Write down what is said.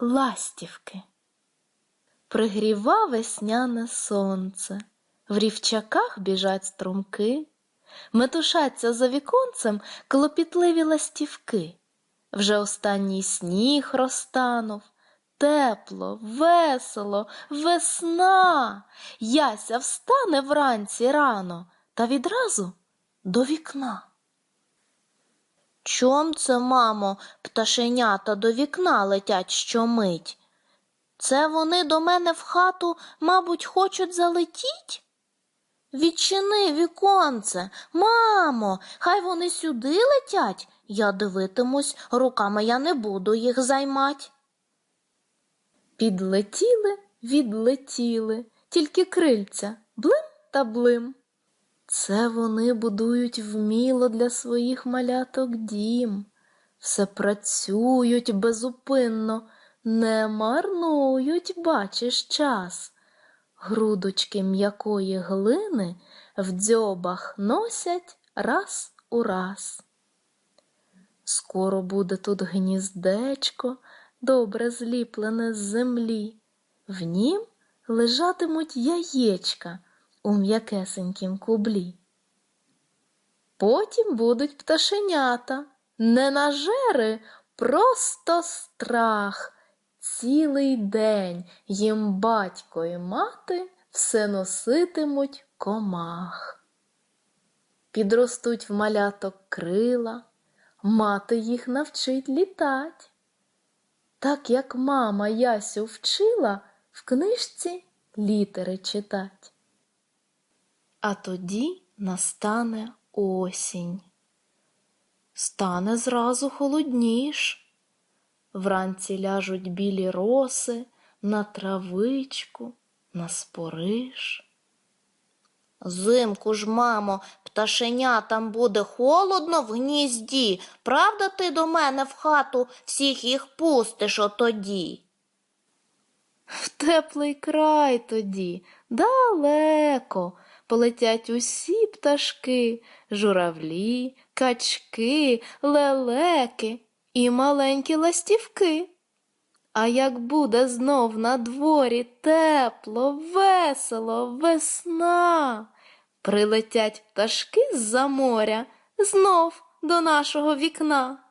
ластівки. Пригріва весняне сонце, в рівчаках біжать струмки, метушаться за віконцем клопітливі ластівки. Вже останній сніг розтанув, тепло, весело, весна. Яся встане вранці рано та відразу до вікна. Чом це, мамо, пташенята до вікна летять щомить? Це вони до мене в хату, мабуть, хочуть залетіть? Відчини віконце, мамо, хай вони сюди летять, я дивитимусь, руками я не буду їх займать. Підлетіли, відлетіли, тільки крильця, блим та блим. Це вони будують вміло для своїх маляток дім, все працюють безупинно, не марнують, бачиш, час. Грудочки м'якої глини в дзьобах носять раз у раз. Скоро буде тут гніздечко, добре зліплене з землі, в нім лежатимуть яєчка у м'якесенькім кублі. Потім будуть пташенята, не нажери, просто страх. Цілий день їм батько і мати все носитимуть комах. Підростуть в маляток крила, мати їх навчить літать. Так як мама Ясю вчила в книжці літери читать. А тоді настане осінь. Стане зразу холодніш. Вранці ляжуть білі роси на травичку, на спориш. Зимку ж, мамо, пташенятам буде холодно в гнізді. Правда, ти до мене в хату всіх їх пустиш отоді? В теплий край тоді, далеко, полетять усі пташки, журавлі, качки, лелеки і маленькі ластівки. А як буде знов на дворі тепло, весело, весна, прилетять пташки з-за моря знов до нашого вікна.